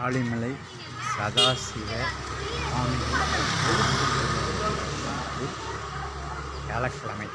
காளிமலை சதாசிவ சுவாமி. வியாழக்கிழமை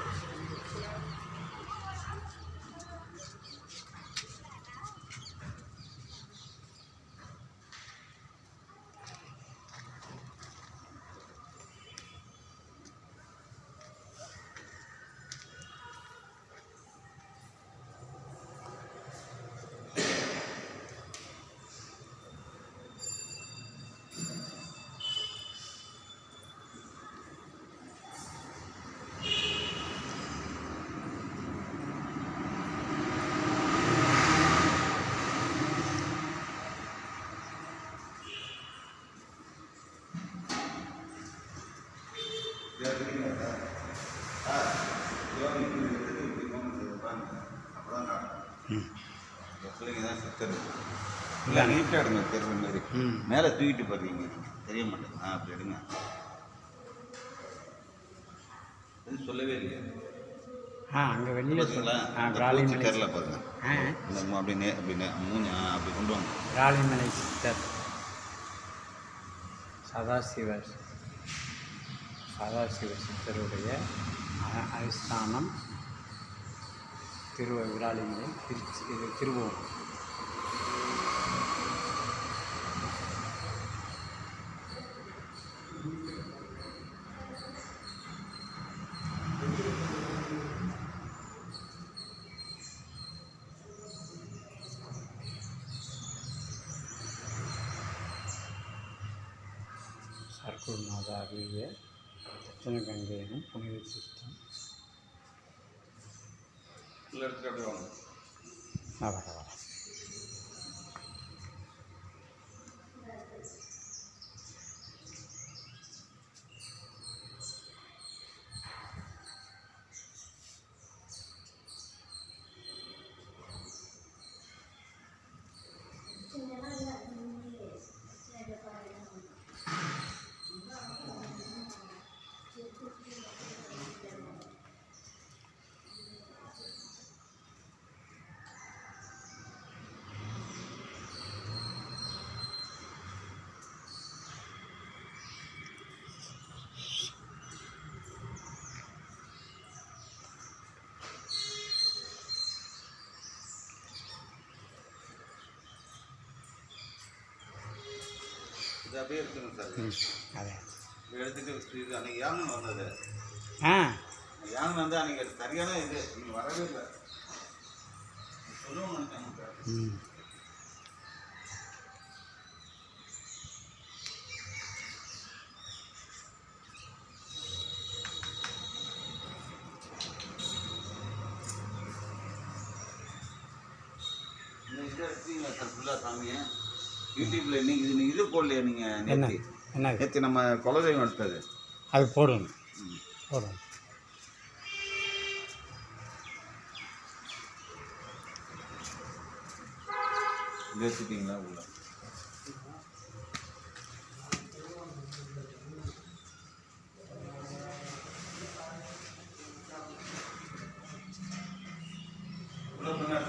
இல்லை நீட்டாக எடுங்க தெரிஞ்ச மாதிரி. மேலே தூக்கிட்டு போடுறீங்க தெரிய மாட்டேங்குது ஆ அப்படி எடுங்க இது சொல்லவே இல்லையா ஆ அங்கே வெளியில் விராலிமலை தெரில பாருங்க. ஆ. இந்த மு- அப்படி நே அப்படி நே மூணு அப்படி கொண்டு வாங்க. விராலிமலை சித்தர். சதாசிவ சதாசிவ சித்தருடைய അയസ്ഥാനം തിരുവിരാളിമലയും തിരിച്ച് തിരുവോണം. സർക്കുൾ മാതാവിയെ திருவோம் சர்க்குருநாத அருளிய தட்சண கங்கை எனும் புனித சித்தம் இல்லை வாங்க வர இது அப்படியே எடுத்துங்க சார். ம் அதே. இது எடுத்துட்டு இது அன்னைக்கு யானை வந்தது? ஆ. யானை வந்து அன்னைக்கு அது சரியான இது. நீங்கள் வரவே இல்லை. சொல்லுவோம் நினைச்சேன் சார் ம். இந்த சார் ஃபுல்லாக சாமியை? யூடியூப்ல இன்னைக்கு இது இது போடலையே நீங்க என்ன? என்ன நம்ம குலதெய்வம் எடுத்தது. அது போடணும். போடணும். வச்சுட்டிங்களா? உள்ள. Gracias.